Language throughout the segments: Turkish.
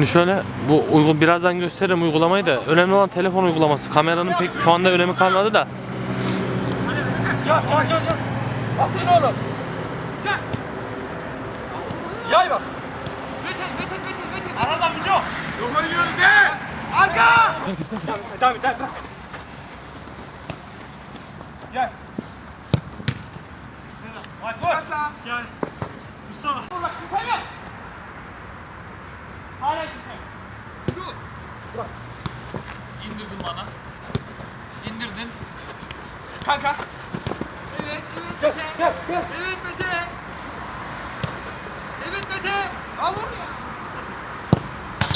Şimdi şöyle bu uygu birazdan gösteririm uygulamayı da önemli olan telefon uygulaması. Kameranın pek şu anda önemi kalmadı da. Gel gel gel. Atın oğlum. Gel. Yay bak. Mete Mete Mete Mete. Arada Müco. Yok oynuyoruz de. Arka. Tamam tamam bırak. Gel. Hadi. Gel. Mustafa. Bak küfemiyor. Hala küfemiyor. Dur. Bırak. İndirdin bana. İndirdin. Kanka. Evet, evet Mete. Gel, gel. Evet Mete. Evet Mete. Al vur ya.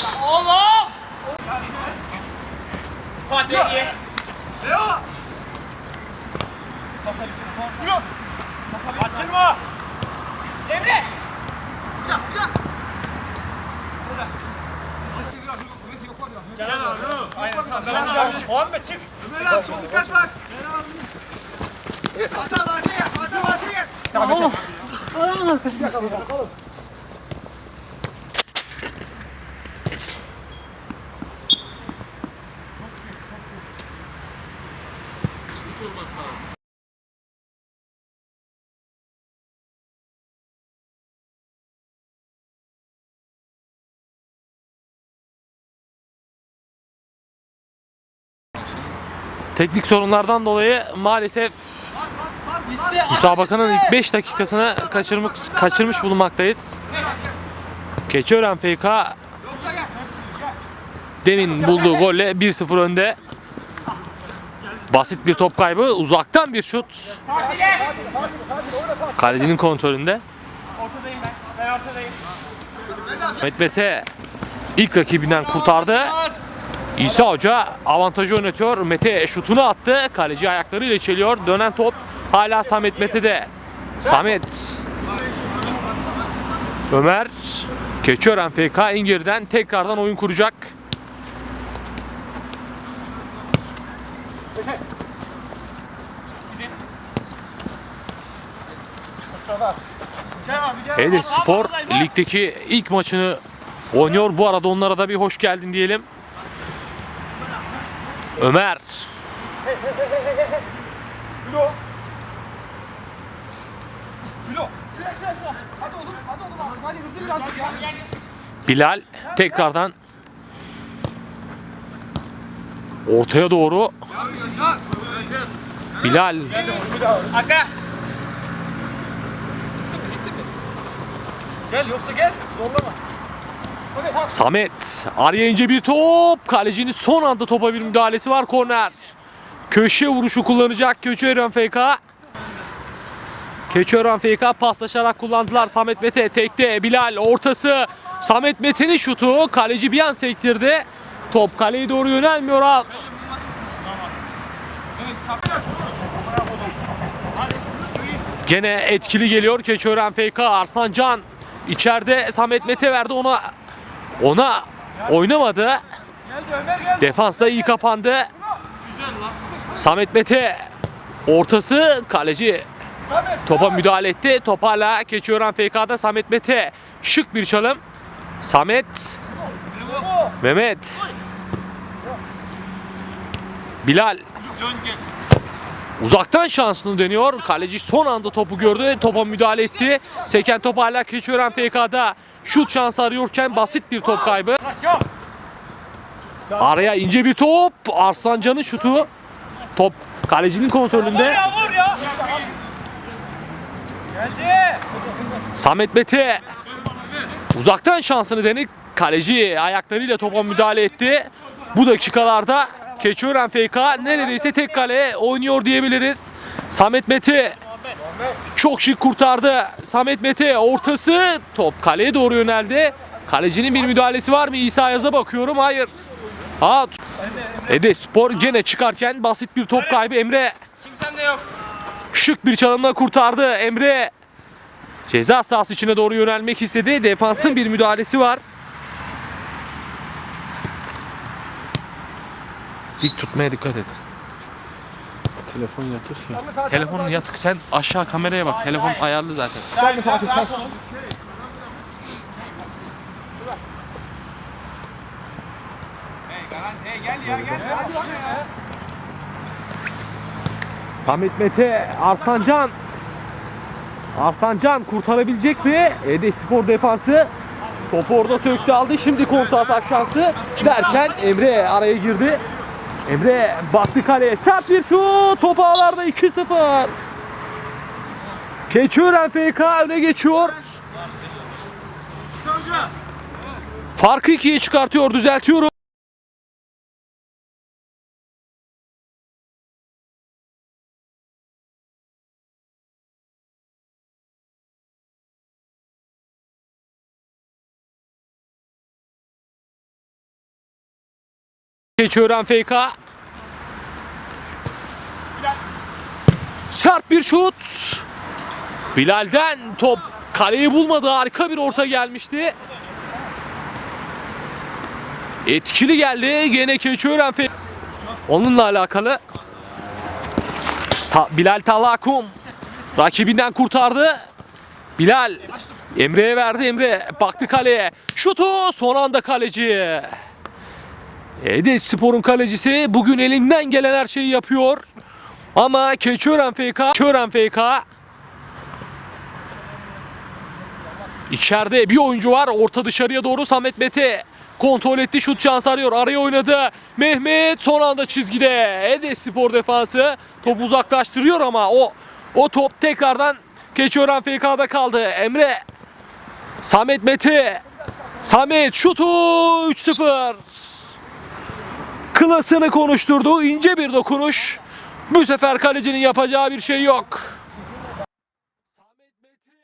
Ya oğlum. Ye. Leo. Pasa bir. Yok. Kaçırma. Emre. Ya, ya. Gel abi. Aynen. Abi. Muhammed çık. Ömer abi çok dikkat bak. Hata var diye, hata var diye. Tamam. Ayağın arkasında kalın. Teknik sorunlardan dolayı maalesef müsabakanın ilk 5 dakikasını kaçırmış, kaçırmış bulunmaktayız. Keçiören FK demin bulduğu golle 1-0 önde. Basit bir top kaybı, uzaktan bir şut. Kalecinin kontrolünde. Ortadayım. Mehmet Mete ilk rakibinden kurtardı. İsa Hoca avantajı yönetiyor. Mete şutunu attı. Kaleci ayaklarıyla çeliyor. Dönen top hala Samet Mete'de. Samet. Ömer. Keçiören FK İngir'den tekrardan oyun kuracak. Hedef Spor ligdeki ilk maçını oynuyor. Bu arada onlara da bir hoş geldin diyelim. Ömer. Bilo. Bilo. Şuraya şuraya şuraya. Hadi oğlum. Hadi oğlum. Hadi, hızlı biraz. Bilal tekrardan ortaya doğru Bilal Aka. Gel yoksa gel. Zorlama. Samet araya ince bir top. Kalecinin son anda topa bir müdahalesi var korner. Köşe vuruşu kullanacak Keçiören FK Keçiören FK paslaşarak kullandılar Samet Mete. Tekte Bilal ortası. Samet Mete'nin şutu. Kaleci bir an sektirdi. Top kaleye doğru yönelmiyor out Gene etkili geliyor Keçiören FK Arslan Can içeride Samet Mete verdi ona ona oynamadı. Geldi Ömer geldi. Defans da iyi kapandı. Samet Mete ortası kaleci topa müdahale etti. Top hala Keçiören FK'da Samet Mete şık bir çalım. Samet Mehmet Bilal Uzaktan şansını deniyor. Kaleci son anda topu gördü. Topa müdahale etti. Seken top hala Keçiören FK'da. Şut şansı arıyorken basit bir top kaybı. Araya ince bir top. Arslancan'ın şutu. Top kalecinin kontrolünde. Samet Mete uzaktan şansını denip kaleci ayaklarıyla topa müdahale etti. Bu dakikalarda Keçiören FK neredeyse tek kale oynuyor diyebiliriz. Samet Mete çok şık kurtardı. Samet Mete ortası top kaleye doğru yöneldi. Kalecinin bir müdahalesi var mı? İsa Yaz'a bakıyorum. Hayır. Out. Ede Spor gene çıkarken basit bir top kaybı Emre Kimsem de yok. şık bir çalımla kurtardı Emre. Ceza sahası içine doğru yönelmek istedi. Defansın bir müdahalesi var. Dik tutmaya dikkat et. Telefon yatık ya. Telefonun yatık. Sen aşağı kameraya bak. Telefon ayarlı zaten. Geldi Fatih. Samet Mete, Arslancan. Arslancan kurtarabilecek mi? Ede Spor defansı. Topu orada söktü aldı. Şimdi kontra atak şansı derken Emre araya girdi. Emre baktı kaleye. Sert bir şut. Top ağlarda 2-0. Keçiören FK öne geçiyor. Farkı ikiye çıkartıyor. Düzeltiyorum. Keçiören FK. Sert bir şut. Bilal'den top kaleyi bulmadı. Harika bir orta gelmişti. Etkili geldi. Gene Keçiören FK. Onunla alakalı. Ta- Bilal Talakum rakibinden kurtardı. Bilal Emre'ye verdi. Emre baktı kaleye. Şutu son anda kaleci. Ede Spor'un kalecisi bugün elinden gelen her şeyi yapıyor. Ama Keçiören FK, Keçiören FK İçeride bir oyuncu var. Orta dışarıya doğru Samet Mete kontrol etti. Şut şansı arıyor. Araya oynadı. Mehmet son anda çizgide. Ede Spor defansı topu uzaklaştırıyor ama o o top tekrardan Keçiören FK'da kaldı. Emre Samet Mete Samet şutu 3-0 klasını konuşturdu. ince bir dokunuş. Bu sefer kalecinin yapacağı bir şey yok. Samet Mete.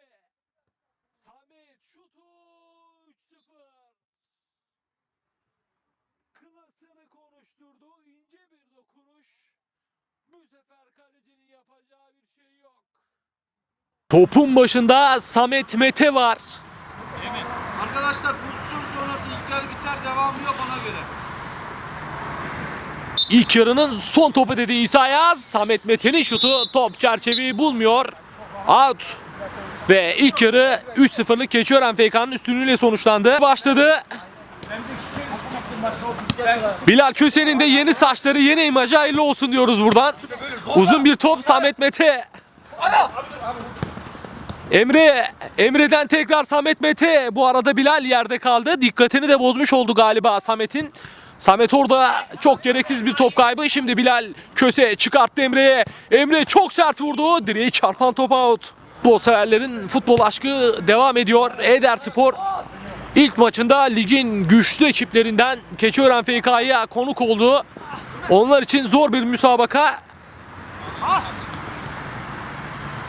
Samet şutu 3-0. Klasını konuşturdu. ince bir dokunuş. Bu sefer kalecinin yapacağı bir şey yok. Topun başında Samet Mete var. Arkadaşlar pozisyon sonrası ilk yarı biter devamı yok ona göre. İlk yarının son topu dedi İsa Yaz. Samet Mete'nin şutu top çerçeveyi bulmuyor. Out. Ve ilk yarı 3-0'lık Keçiören FK'nın üstünlüğüyle sonuçlandı. Başladı. Bilal Köse'nin de yeni saçları yeni imajı hayırlı olsun diyoruz buradan. Uzun bir top Samet Mete. Emre, Emre'den tekrar Samet Mete. Bu arada Bilal yerde kaldı. Dikkatini de bozmuş oldu galiba Samet'in. Samet orada çok gereksiz bir top kaybı. Şimdi Bilal köse çıkarttı Emre'ye. Emre çok sert vurdu. Direği çarpan top out. Futbol severlerin futbol aşkı devam ediyor. Eder Spor ilk maçında ligin güçlü ekiplerinden Keçiören FK'ya konuk oldu. Onlar için zor bir müsabaka.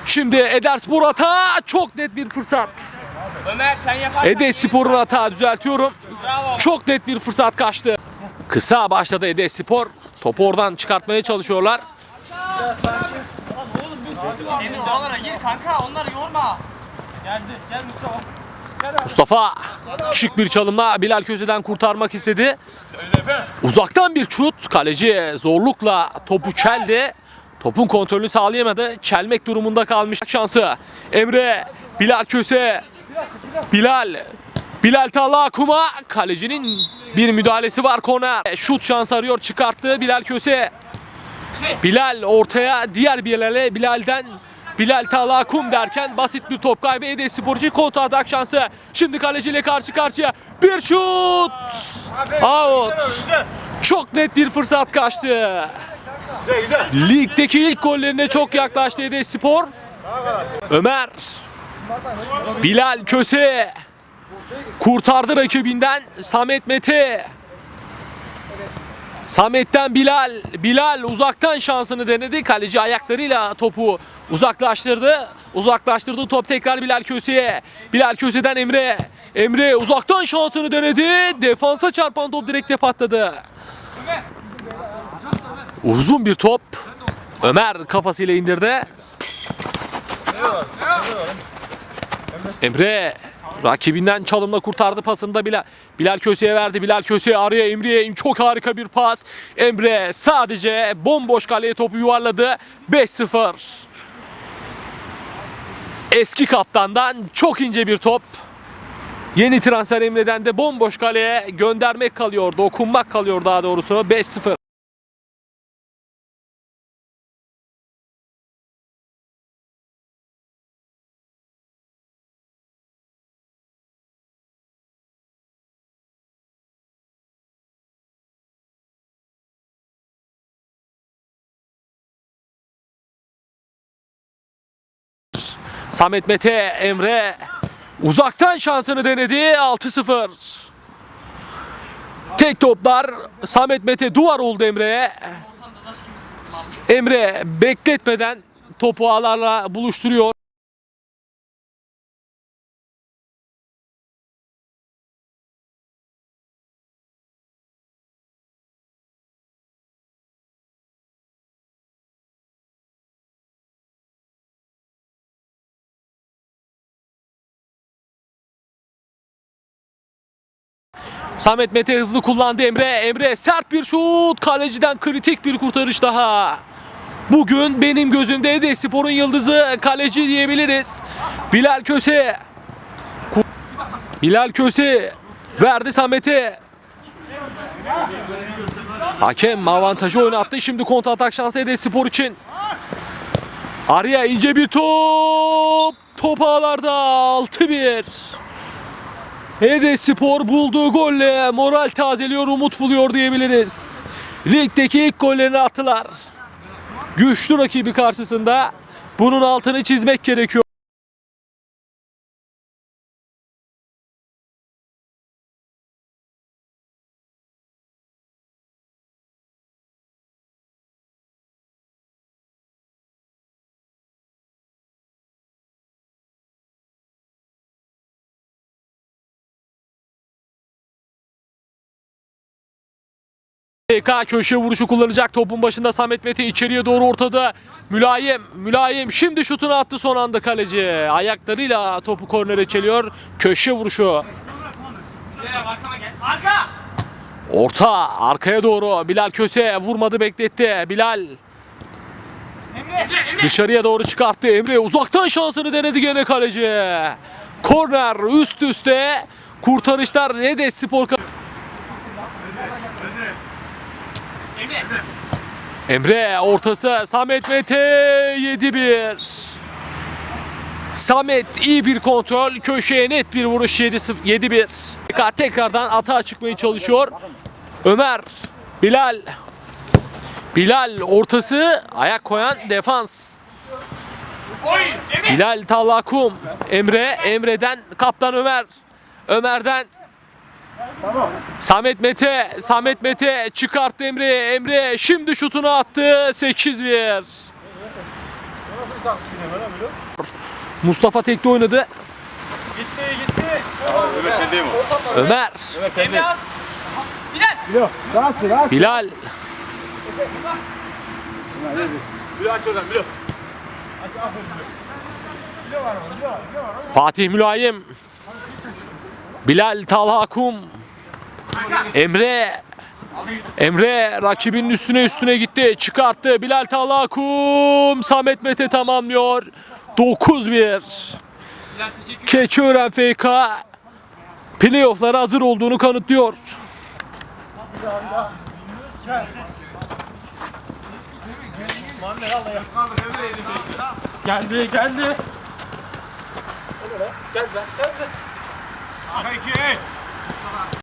Şimdi Eder Spor hata çok net bir fırsat. Ömer sen yaparsın. Ede Spor'un hata düzeltiyorum. Bravo. Çok net bir fırsat kaçtı. Kısa başladı Ede Spor. Topu oradan çıkartmaya çalışıyorlar. Mustafa şık bir çalımla Bilal Köse'den kurtarmak istedi. Uzaktan bir şut. Kaleci zorlukla topu çeldi. Topun kontrolünü sağlayamadı. Çelmek durumunda kalmış şansı. Emre, Bilal Köse, Bilal, Bilal Talakuma. Kalecinin bir müdahalesi var kona. Şut şansı arıyor çıkarttı Bilal Köse. Bilal ortaya diğer Bilal'e Bilal'den Bilal Talakum derken basit bir top kaybı Ede Sporcu kontra atak şansı. Şimdi kaleciyle karşı karşıya bir şut. Out. Çok net bir fırsat kaçtı. Ligdeki ilk gollerine çok yaklaştı Ede Spor. Ömer. Bilal Köse. Kurtardı rakibinden Samet Mete. Samet'ten Bilal. Bilal uzaktan şansını denedi. Kaleci ayaklarıyla topu uzaklaştırdı. Uzaklaştırdı top tekrar Bilal Köse'ye. Bilal Köse'den Emre. Emre uzaktan şansını denedi. Defansa çarpan top direkte patladı. Uzun bir top. Ömer kafasıyla indirdi. Emre rakibinden çalımla kurtardı pasını da Bilal. Bilal Köse'ye verdi. Bilal Köse araya Emre'ye çok harika bir pas. Emre sadece bomboş kaleye topu yuvarladı. 5-0. Eski kaptandan çok ince bir top. Yeni transfer Emre'den de bomboş kaleye göndermek kalıyor. Dokunmak kalıyor daha doğrusu. 5-0. Samet Mete Emre uzaktan şansını denedi 6-0. Tek toplar Samet Mete duvar oldu Emre'ye. Emre bekletmeden topu ağlarla buluşturuyor. Samet Mete hızlı kullandı Emre. Emre sert bir şut. Kaleciden kritik bir kurtarış daha. Bugün benim gözümde Ede Spor'un yıldızı kaleci diyebiliriz. Bilal Köse. Bilal Köse verdi Samet'e. Hakem avantajı oynattı. Şimdi kontra atak şansı Ede Spor için. Araya ince bir top. Top ağlarda 6-1. Hede Spor bulduğu golle moral tazeliyor, umut buluyor diyebiliriz. Ligdeki ilk gollerini attılar. Güçlü rakibi karşısında bunun altını çizmek gerekiyor. PK köşe vuruşu kullanacak topun başında Samet Mete içeriye doğru ortada. Mülayim, mülayim şimdi şutunu attı son anda kaleci. Ayaklarıyla topu kornere çeliyor. Köşe vuruşu. Orta arkaya doğru Bilal Köse vurmadı bekletti. Bilal dışarıya doğru çıkarttı. Emre uzaktan şansını denedi gene kaleci. Korner üst üste kurtarışlar Rede Spor Emre. Ortası Samet Mete 7-1. Samet iyi bir kontrol. Köşeye net bir vuruş 7-0 7-1. Tekrar- Tekrardan atağa çıkmaya çalışıyor. Ömer, Bilal. Bilal ortası ayak koyan defans. Bilal Tallakum. Emre, Emre'den kaptan Ömer. Ömer'den Samet Mete, Samet Mete çıkarttı Emre. Emre şimdi şutunu attı. 8-1. Mustafa tekte oynadı. Gitti gitti. Ömer, Emre al. Bilal. Bilal. Fatih Mülayim. Bilal Talhakum. Emre. Emre rakibinin üstüne üstüne gitti. Çıkarttı. Bilal Talhakum. Samet Mete tamamlıyor. 9-1. Bilal teşekkür Keçiören FK playoff'lara hazır olduğunu kanıtlıyor. Geldi geldi. Peki. すいません。